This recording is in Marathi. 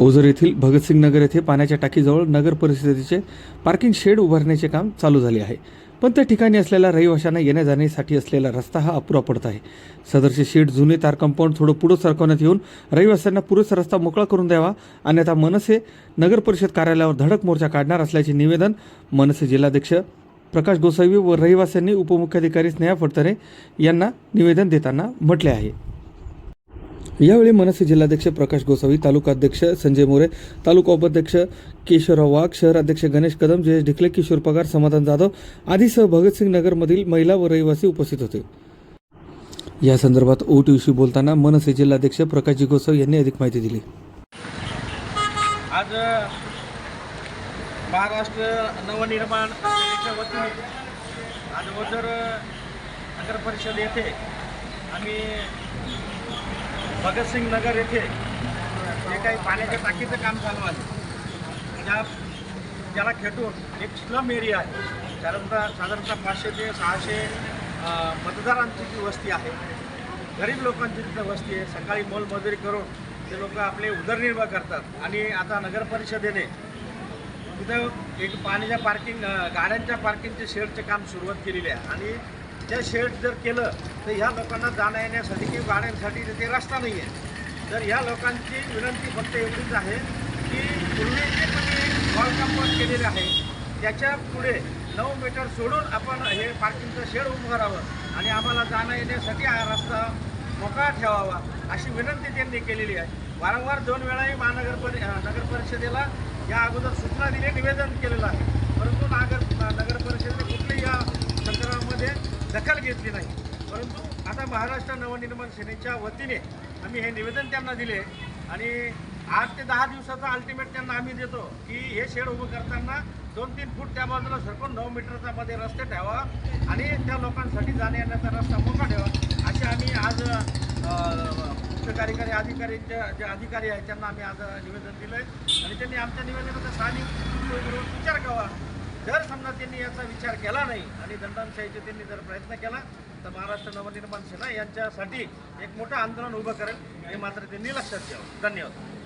ओझर येथील भगतसिंग नगर येथे पाण्याच्या टाकीजवळ नगर परिषदेचे पार्किंग शेड उभारण्याचे काम चालू झाले आहे. पण त्या ठिकाणी असलेल्या रहिवाशांना येण्या जाण्यासाठी असलेला रस्ता हा अपुरा पडत आहे. सदरचे शेड जुने तार कंपाऊंड थोडं पुढं सरकवण्यात येऊन रहिवाशांना पुरेसा रस्ता मोकळा करून द्यावा अन्यथा मनसे नगर परिषद कार्यालयावर धडक मोर्चा काढणार असल्याचे निवेदन मनसे जिल्हाध्यक्ष प्रकाश गोसावी व रहिवाशांनी उपमुख्याधिकारी स्नेहा फडतरे यांना निवेदन देताना म्हटले आहे. यावेळी मनसे जिल्हाध्यक्ष प्रकाश गोसावी तालुका अध्यक्ष संजय मोरे तालुका उपाध्यक्ष केशवराव वाघ शहर अध्यक्ष गणेश कदम जयेश ढिकले किशोर पगार समाधान जाधव आदीसह भगतसिंग नगरमधील महिला व रहिवासी उपस्थित होते. या संदर्भात ओ टीव्हीशी बोलताना मनसे जिल्हाध्यक्ष प्रकाशजी गोसावी यांनी अधिक माहिती दिली. आज महाराष्ट्र नवनिर्माण वतीने आज ओझर नगर परिषद येथे आम्ही भगतसिंग नगर येथे जे काही पाण्याच्या टाकीचं काम चालू आहे त्या ज्याला खेटून एक स्लम एरिया आहे. साधारणतः साधारणतः पाचशे ते सहाशे मतदारांची जी वस्ती आहे गरीब लोकांची तिथं वस्ती आहे. सकाळी मोलमजुरी करून ते लोक आपले उदरनिर्वाह करतात. आणि आता नगर परिषदेने तिथं एक पाण्याच्या पार्किंग गाड्यांच्या पार्किंगचे शेडचे काम सुरुवात केलेली आहे. आणि त्या शेड जर केलं तर ह्या लोकांना जाण्या येण्यासाठी किंवा गाड्यांसाठी तिथे रस्ता नाही आहे. तर ह्या लोकांची विनंती फक्त एवढीच आहे की पूर्वी जे तुम्ही वॉल कंपाऊंड केलेले आहे त्याच्या पुढे नऊ मीटर सोडून आपण हे पार्किंगचं शेड उभं करावं आणि आम्हाला जाण्या येण्यासाठी हा रस्ता मोकळा ठेवावा अशी विनंती त्यांनी केलेली आहे. वारंवार दोन वेळाही महानगर परि नगरपरिषदेला नगर परिषदेला या अगोदर सूचना दिली निवेदन केलेलं आहे. परंतु नागर नगर परिषदेने कुठल्याही या संदर्भामध्ये दखल घेतली नाही. परंतु आता महाराष्ट्र नवनिर्माण सेनेच्या वतीने आम्ही हे निवेदन त्यांना दिले आणि आठ ते दहा दिवसाचा अल्टिमेट त्यांना आम्ही देतो की हे शेड उभं करताना दोन तीन फूट त्या बाजूला सरकून नऊ मीटरचा मध्ये रस्ते ठेवा आणि त्या लोकांसाठी जाण्या येण्याचा रस्ता मोकळा ठेवा असे आम्ही आज मुख्य कार्यकारी अधिकारीच्या जे अधिकारी आहेत त्यांना आम्ही आज निवेदन दिलं आहे आणि त्यांनी आमच्या निवेदनाचा स्थानिक विचार करावा. जर समजा त्यांनी याचा विचार केला नाही आणि दंडांशाहीचे त्यांनी जर प्रयत्न केला तर महाराष्ट्र नवनिर्माण सेना यांच्यासाठी एक मोठं आंदोलन उभं करेल हे मात्र त्यांनी लक्षात घ्यावं धन्यवाद.